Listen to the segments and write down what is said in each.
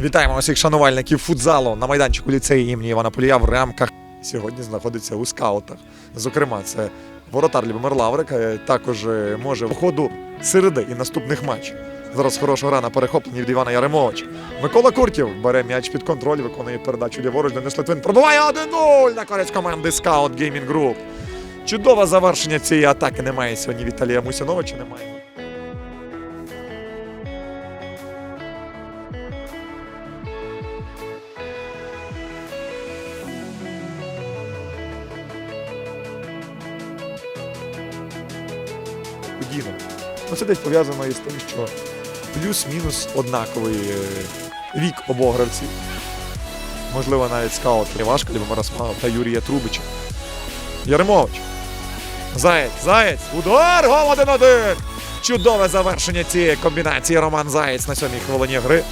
Вітаємо усіх шанувальників футзалу на майданчику ліцею імені Івана Полія в рамках. Сьогодні знаходиться у скаутах. Зокрема, це воротар Любомир Лаврик, е, також е, може в ходу середи і наступних матчів. Зараз хороша гра на перехопленні від Івана Яремовича. Микола Куртів бере м'яч під контроль, виконує передачу ліворуч. Денис Литвин пробиває 1-0 на користь команди Скаут Геймінг Груп. Чудове завершення цієї атаки немає сьогодні Віталія Мусяновича. Немає. Подібне. Ну, це десь пов'язано із тим, що плюс-мінус однаковий е, вік обох гравців. Можливо, навіть скаут Івашка, Любомира Смаго та Юрія Трубича. Яремович. Заєць, Заєць. Удар! Гол 1-1! Чудове завершення цієї комбінації. Роман Заєць на сьомій хвилині гри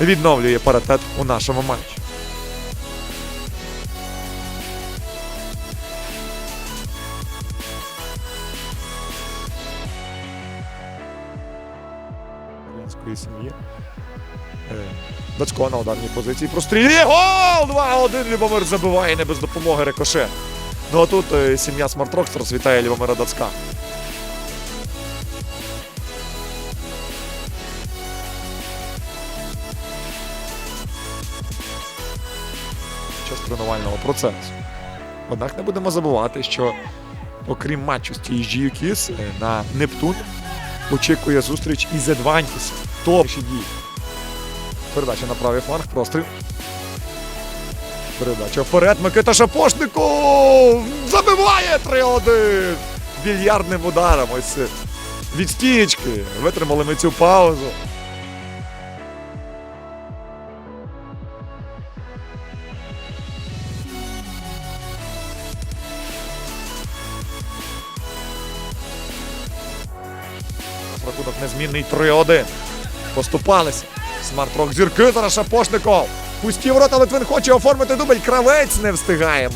відновлює паритет у нашому матчі. Української сім'ї. Е, Дацько на ударній позиції прострілює. Гол! 2-1 Любомир забиває не без допомоги Рикоше. Ну а тут е, сім'я Смартрокстерс вітає Любомира Дацька. Час тренувального процесу. Однак не будемо забувати, що окрім матчу з TSG Kiss, е, на Нептун очікує зустріч із Едвантіс. Топші дії. Передача на правий фланг, простріл. Передача вперед. Микита Шапошников забиває 3-1 більярдним ударом. Ось від стічки. Витримали ми цю паузу. Рахунок незмінний 3-1. Поступалися. Смарт-рок зірки зараз Шапошников. Пусті ворота Литвин хоче оформити дубль. Кравець не встигає.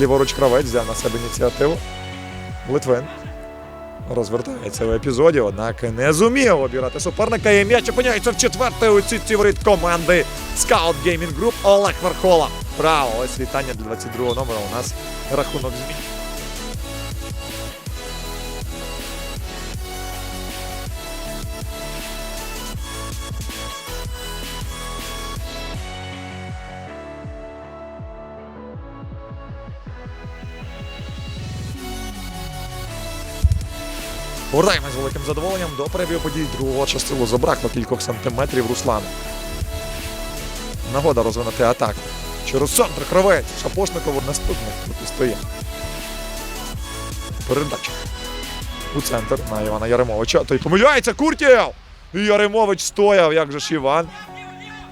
Ліворуч кравець взяв на себе ініціативу. Литвин. Розвертається в епізоді, однак не зумів обіграти суперника. І м'яч опиняється в четвертій у сітці воріт команди Scout Gaming Group Олег Верхола. Браво! Ось вітання для 22 го номера. У нас рахунок змін. Повертаємось з великим задоволенням до перебігу подій другого частину. Забракло кількох сантиметрів Руслану. Нагода розвинути атаку. Через центр кровець. Шапошникову наступник протистоє. Передача. У центр на Івана Яремовича. Той помиляється Куртєв! І Яремович стояв, як же ж Іван.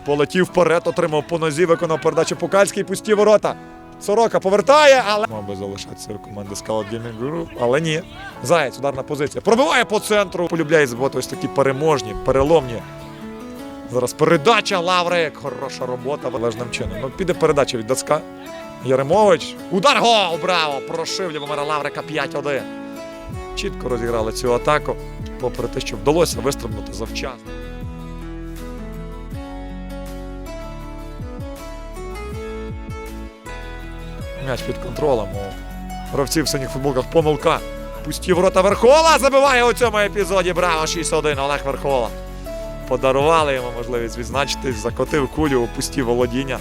Полетів вперед, отримав по нозі, виконав передачу Пукальський, пусті ворота. Сорока повертає, але мав би залишатися у команди Scout Gaming Group, але ні. Заєць, ударна позиція. Пробиває по центру. Полюбляє збивати ось такі переможні, переломні. Зараз передача Лаврик. Хороша робота належним чином. Ну, піде передача від Дацка. Яремович. Удар гол! Браво! Прошив Любомира Лаврика 5-1. Чітко розіграли цю атаку, попри те, що вдалося вистрибнути завчасно. М'яч під контролем у гравців в синіх футболках помилка. Пусті ворота Верхола забиває у цьому епізоді. Браво! 6-1 Олег Верхола. Подарували йому можливість відзначитись, закотив кулю у пусті володіння.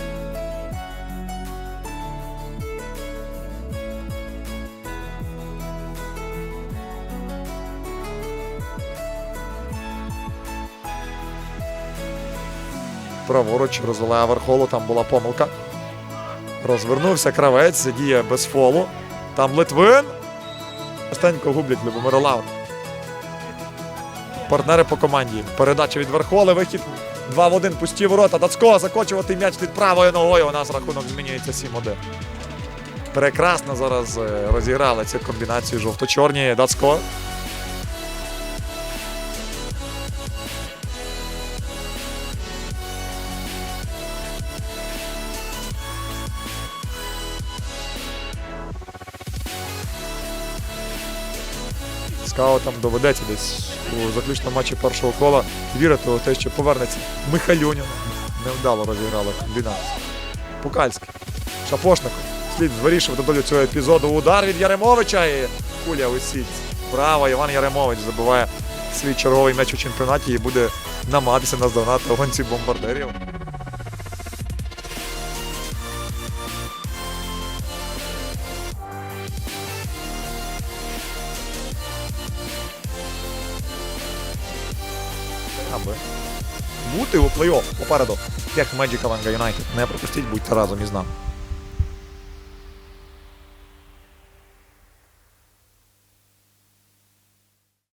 Праворуч розвиває Верхолу, там була помилка. Розвернувся кравець, діє без фолу. Там Литвин. Частенько гублять Любомира Лавр. Партнери по команді. Передача від Верхоли, вихід 2 в 1, пусті ворота. Дацько закочувати м'яч під правою ногою. У нас рахунок змінюється 7-1. Прекрасно зараз е, розіграли цю комбінацію жовто-чорні. Дацько. Скаутам доведеться десь у заключному матчі першого кола вірити у те, що повернеться Михайлюнін. Невдало розіграла комбінацію. Пукальський. Шапошников. Слід вирішувати долю цього епізоду. Удар від Яремовича і куля у сітці. Браво, Іван Яремович забиває свій черговий м'яч у чемпіонаті і буде намагатися наздогнати гонці бомбардирів. Аби бути у плей-офф попереду. Як Magic Ванга Юнайтед. Не пропустіть, будьте разом із нами.